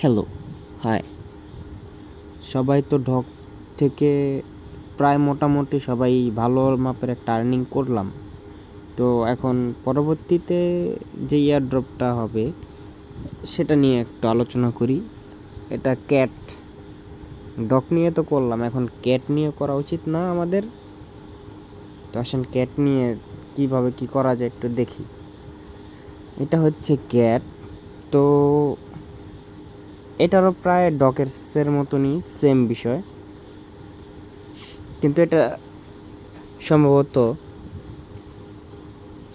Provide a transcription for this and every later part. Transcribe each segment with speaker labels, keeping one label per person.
Speaker 1: Hello, high. সবাই তো ঢক থেকে প্রায় মোটামুটি সবাই ভালো মাপের একটা আর্নিং করলাম। তো এখন পরবর্তীতে যে ইয়ার ড্রপটা হবে, সেটা নিয়ে একটু আলোচনা করি। এটা ক্যাট ডক নিয়ে তো করলাম, এখন ক্যাট নিয়ে করা উচিত না আমাদের। তো আসেন ক্যাট নিয়ে কীভাবে কি করা যায় একটু দেখি। এটা হচ্ছে ক্যাট তো এটারও প্রায় ডকেরসের মতনই সেম বিষয়। কিন্তু এটা সম্ভবত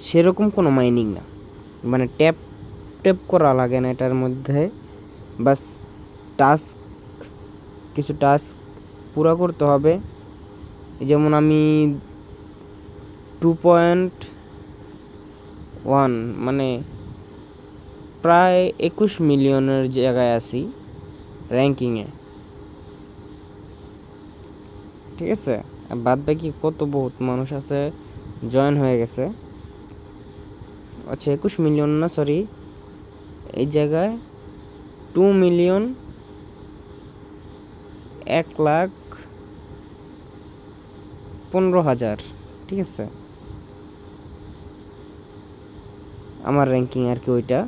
Speaker 1: সেরকম কোনো মাইনিং না। মানে ট্যাপ ট্যাপ করা লাগে না এটার মধ্যে। বাস টাস্ক কিছু টাস্ক পুরো করতে হবে। যেমন আমি টু পয়েন্ট ওয়ান মানে প্রায় একুশ মিলিয়নের জায়গায় আছি র্যাঙ্কিংয়ে। ঠিক আছে? বাদ বাকি কত বহুত মানুষ আছে, জয়েন হয়ে গেছে। আচ্ছা একুশ মিলিয়ন না সরি এই জায়গায় টু মিলিয়ন এক লাখ পনেরো হাজার, ঠিক আছে? আমার র্যাঙ্কিং আর কি ওইটা।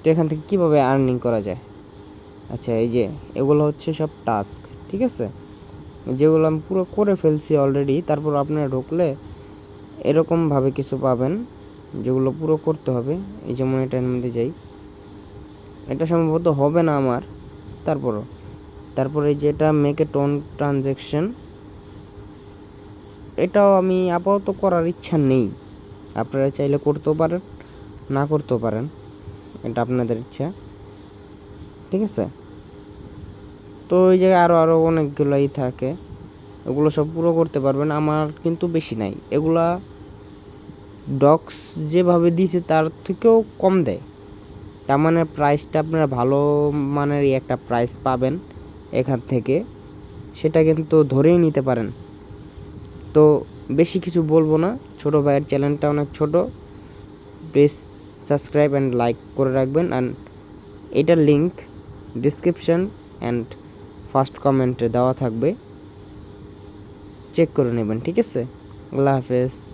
Speaker 1: তো এখান থেকে কীভাবে আর্নিং করা যায়? আচ্ছা এই যে, এগুলো হচ্ছে সব টাস্ক ঠিক আছে? যেগুলো আমি পুরো করে ফেলছি অলরেডি তারপর আপনারা ঢুকলে এরকমভাবে কিছু পাবেন, যেগুলো পুরো করতে হবে। এই যেমন এটার মধ্যে যাই। এটা সম্ভবত হবে না আমার, তারপরও। তারপরে যেটা মেকে টোন ট্রানজ্যাকশন এটাও আমি আপাতত করার ইচ্ছা নেই। আপনারা চাইলে করতেও পারেন, না করতেও পারেন। এটা আপনাদের ইচ্ছা। ঠিক আছে? তো ওই জায়গায় আরও আরও অনেকগুলোই থাকে। এগুলো সব পুরো করতে পারবেন। আমার কিন্তু বেশি নাই। এগুলা ডক্স যেভাবে দিয়েছে তার থেকেও কম দেয়। তার মানে প্রাইসটা আপনারা ভালো মানেরই একটা প্রাইস পাবেন এখান থেকে। সেটা কিন্তু ধরেই নিতে পারেন। তো বেশি কিছু বলব না। ছোট ভাইয়ের চ্যানেলটা অনেক ছোট। প্লিজ সাবস্ক্রাইব অ্যান্ড লাইক করে রাখবেন অ্যান্ড এটার লিঙ্ক ডিসক্রিপশান অ্যান্ড ফার্স্ট কমেন্টে দেওয়া থাকবে। চেক করে নেবেন, ঠিক আছে? আল্লাহ হাফেজ।